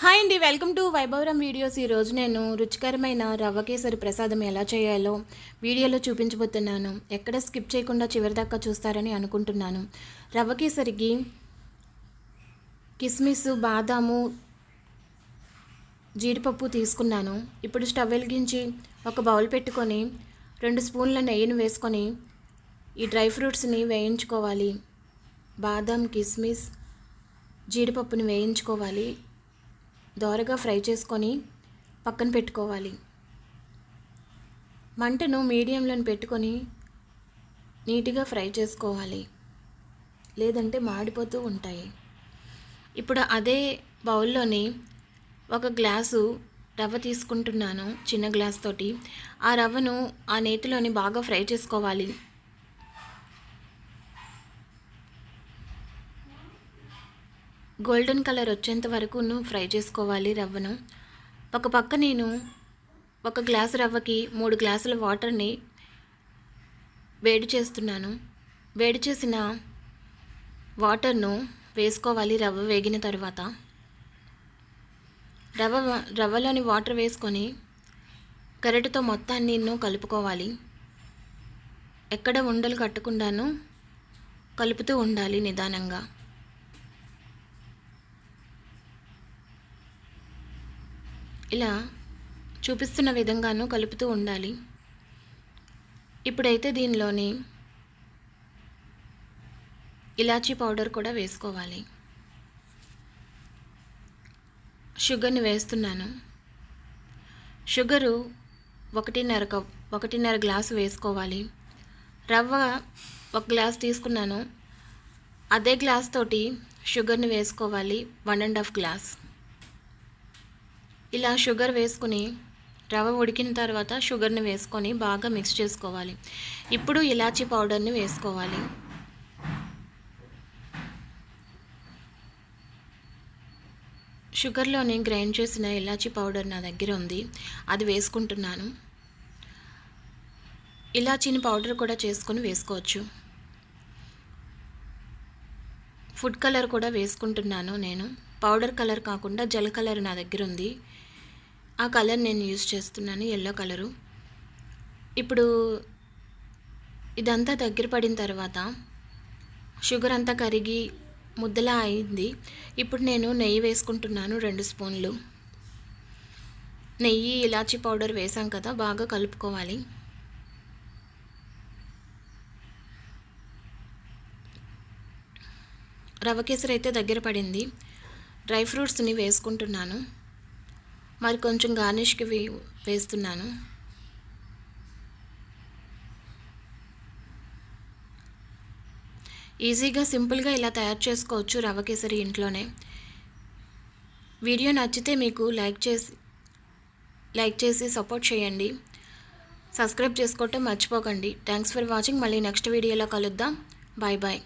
Hi అండి welcome to వైభవరం videos. ఈరోజు నేను రుచికరమైన రవ్వ కేసరి ప్రసాదం ఎలా చేయాలో వీడియోలో చూపించబోతున్నాను. ఎక్కడ స్కిప్ చేయకుండా చివరిదాకా చూస్తారని అనుకుంటున్నాను. రవ్వ కేసరికి కిస్మిస్ బాదాము జీడిపప్పు తీసుకున్నాను. ఇప్పుడు స్టవ్ వెలిగించి ఒక బౌల్ పెట్టుకొని రెండు స్పూన్ల నెయ్యిని వేసుకొని ఈ డ్రై ఫ్రూట్స్ని వేయించుకోవాలి. బాదం కిస్మిస్ జీడిపప్పుని వేయించుకోవాలి. దోరగా ఫ్రై చేసుకొని పక్కన పెట్టుకోవాలి. మంటను మీడియంలో పెట్టుకొని నీట్గా ఫ్రై చేసుకోవాలి. లేదంటే మాడిపోతూ ఉంటాయి. ఇప్పుడు అదే బౌల్లోని ఒక గ్లాసు రవ్వ తీసుకుంటున్నాను చిన్న గ్లాస్ తోటి. ఆ రవ్వను ఆ నేతిలోని బాగా ఫ్రై చేసుకోవాలి. గోల్డెన్ కలర్ వచ్చేంత వరకు ఫ్రై చేసుకోవాలి రవ్వను. ఒక పక్క నేను ఒక గ్లాసు రవ్వకి మూడు గ్లాసుల వాటర్ని వేడి చేస్తున్నాను. వేడి చేసిన వాటర్ను వేసుకోవాలి రవ్వ వేగిన తర్వాత. రవ్వ రవ్వలోని వాటర్ వేసుకొని గరిటతో మొత్తాన్ని నిన్ను కలుపుకోవాలి. ఎక్కడ ఉండలు కట్టకుండాను కలుపుతూ ఉండాలి నిదానంగా. ఇలా చూపిస్తున్న విధంగాను కలుపుతూ ఉండాలి. ఇప్పుడైతే దీనిలోని ఇలాచీ పౌడర్ కూడా వేసుకోవాలి. షుగర్ని వేస్తున్నాను. షుగరు ఒకటిన్నర కప్ ఒకటిన్నర గ్లాసు వేసుకోవాలి. రవ్వ ఒక గ్లాస్ తీసుకున్నాను. అదే గ్లాస్ తోటి షుగర్ని వేసుకోవాలి. One and half glass. ఇలా షుగర్ వేసుకుని రవ్వ ఉడికిన తర్వాత షుగర్ని వేసుకొని బాగా మిక్స్ చేసుకోవాలి. ఇప్పుడు ఇలాచీ పౌడర్ని వేసుకోవాలి. షుగర్లోని గ్రైండ్ చేసిన ఇలాచీ పౌడర్ నా దగ్గర ఉంది. అది వేసుకుంటున్నాను. ఇలాచీని పౌడర్ కూడా చేసుకొని వేసుకోవచ్చు. ఫుడ్ కలర్ కూడా వేసుకుంటున్నాను నేను. పౌడర్ కలర్ కాకుండా జెల్ కలర్ నా దగ్గర ఉంది. ఆ కలర్ నేను యూజ్ చేస్తున్నాను ఎల్లో కలరు. ఇప్పుడు ఇదంతా దగ్గర పడిన తర్వాత షుగర్ అంతా కరిగి ముద్దలా అయింది. ఇప్పుడు నేను నెయ్యి వేసుకుంటున్నాను రెండు స్పూన్లు. నెయ్యి ఇలాచీ పౌడర్ వేసాం కదా బాగా కలుపుకోవాలి. రవ్వ కేసరి అయితే దగ్గర పడింది. డ్రై ఫ్రూట్స్ని వేసుకుంటున్నాను. మరి కొంచెం గార్నిష్కి వేస్తున్నాను. ఈజీగా సింపుల్గా ఇలా తయారు చేసుకోవచ్చు రవ కేసరి ఇంట్లోనే. వీడియో నచ్చితే మీకు లైక్ చేసి లైక్ చేసి సపోర్ట్ చేయండి. సబ్స్క్రైబ్ చేసుకోవటం మర్చిపోకండి. థ్యాంక్స్ ఫర్ వాచింగ్ మళ్ళీ నెక్స్ట్ వీడియోలో కలుద్దాం. Bye bye